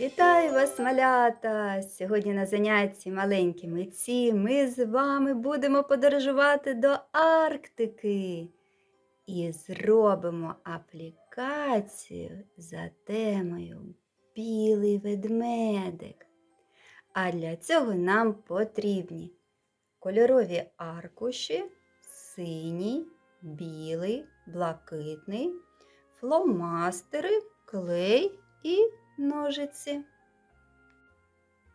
Вітаю вас, малята! Сьогодні на занятті маленькі митці ми з вами будемо подорожувати до Арктики і зробимо аплікацію за темою Білий ведмедик. А для цього нам потрібні кольорові аркуші, синій, білий, блакитний, фломастери, клей і ножиці.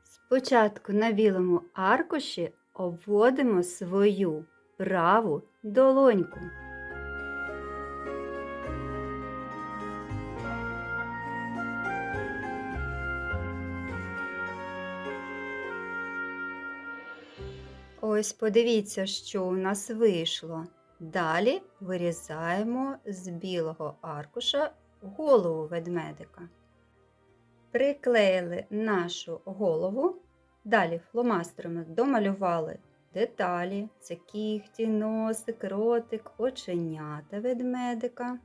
Спочатку на білому аркуші обводимо свою праву долоньку. Ось подивіться, що у нас вийшло. Далі вирізаємо з білого аркуша голову ведмедика. Приклеїли нашу голову, далі фломастерами домалювали деталі, це кігті, носик, ротик, оченята ведмедика.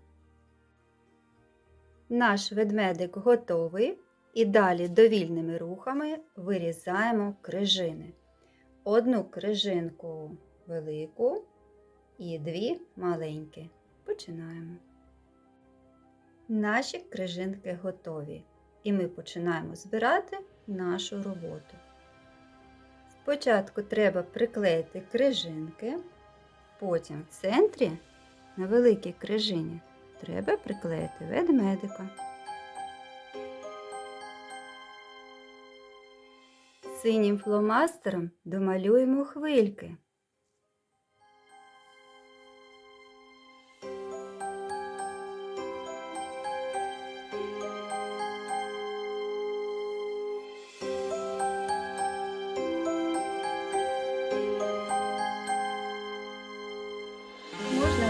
Наш ведмедик готовий і далі довільними рухами вирізаємо крижини. Одну крижинку велику і дві маленькі. Починаємо. Наші крижинки готові. І ми починаємо збирати нашу роботу. Спочатку треба приклеїти крижинки, потім в центрі на великій крижині треба приклеїти ведмедика. Синім фломастером домалюємо хвильки.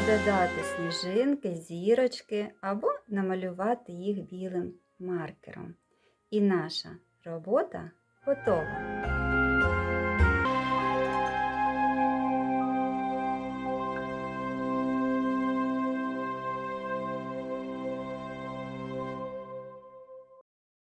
Додати сніжинки, зірочки або намалювати їх білим маркером. І наша робота готова.